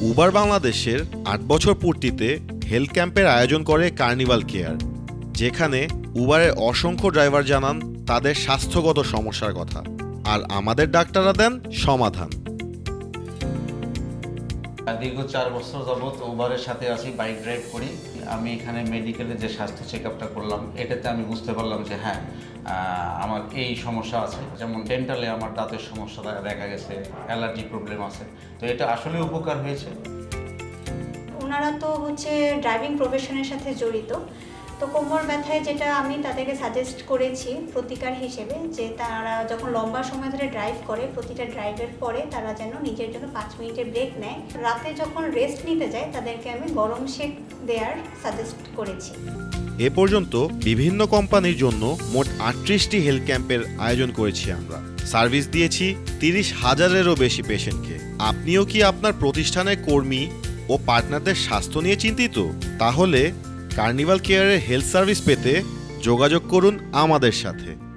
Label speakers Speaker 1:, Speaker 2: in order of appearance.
Speaker 1: Uber বাংলাদেশের আট বছর পূর্তিতে হেলথ ক্যাম্পের আয়োজন করে কার্নিভাল কেয়ার, যেখানে উবারের অসংখ্য ড্রাইভার জানান তাদের স্বাস্থ্যগত সমস্যার কথা। আর আমাদের ডাক্তাররা দেন সমাধান।
Speaker 2: দীর্ঘ চার বছর যাবৎ উবারের সাথে আছি বাইক ড্রাইভ করি। আমি এখানে মেডিকেলে যে স্বাস্থ্য চেক আপটা করলাম, এটাতে আমি বুঝতে পারলাম যে হ্যাঁ আমার এই সমস্যা আছে। যেমন ডেন্টালে আমার দাঁতের সমস্যা দেখা- গেছে অ্যালার্জি প্রবলেম আছে। তো এটা আসলে উপকার হয়েছে।
Speaker 3: ওনারা তো হচ্ছে ড্রাইভিং প্রফেশনের সাথে জড়িত। তো কোমর ব্যথায় যেটা আমি তাদেরকে সাজেস্ট করেছি প্রতিকার হিসেবে, যে তারা যখন লম্বা সময় ধরে ড্রাইভ করে, প্রতিটা ড্রাইভের পরে তারা যেন নিজের জন্য পাঁচ মিনিটের ব্রেক নেয়। রাতে যখন রেস্ট নিতে যায়, তাদেরকে আমি গরম শেক দেওয়ার সাজেস্ট করেছি।
Speaker 1: এ পর্যন্ত বিভিন্ন কোম্পানির জন্য মোট আটত্রিশটি হেলথ ক্যাম্পের আয়োজন করেছি আমরা। সার্ভিস দিয়েছি তিরিশ হাজারেরও বেশি পেশেন্টকে আপনিও কি আপনার প্রতিষ্ঠানের কর্মী ও পার্টনারদের স্বাস্থ্য নিয়ে চিন্তিত? তাহলে কার্নিভাল কেয়ারের হেলথ সার্ভিস পেতে যোগাযোগ করুন আমাদের সাথে।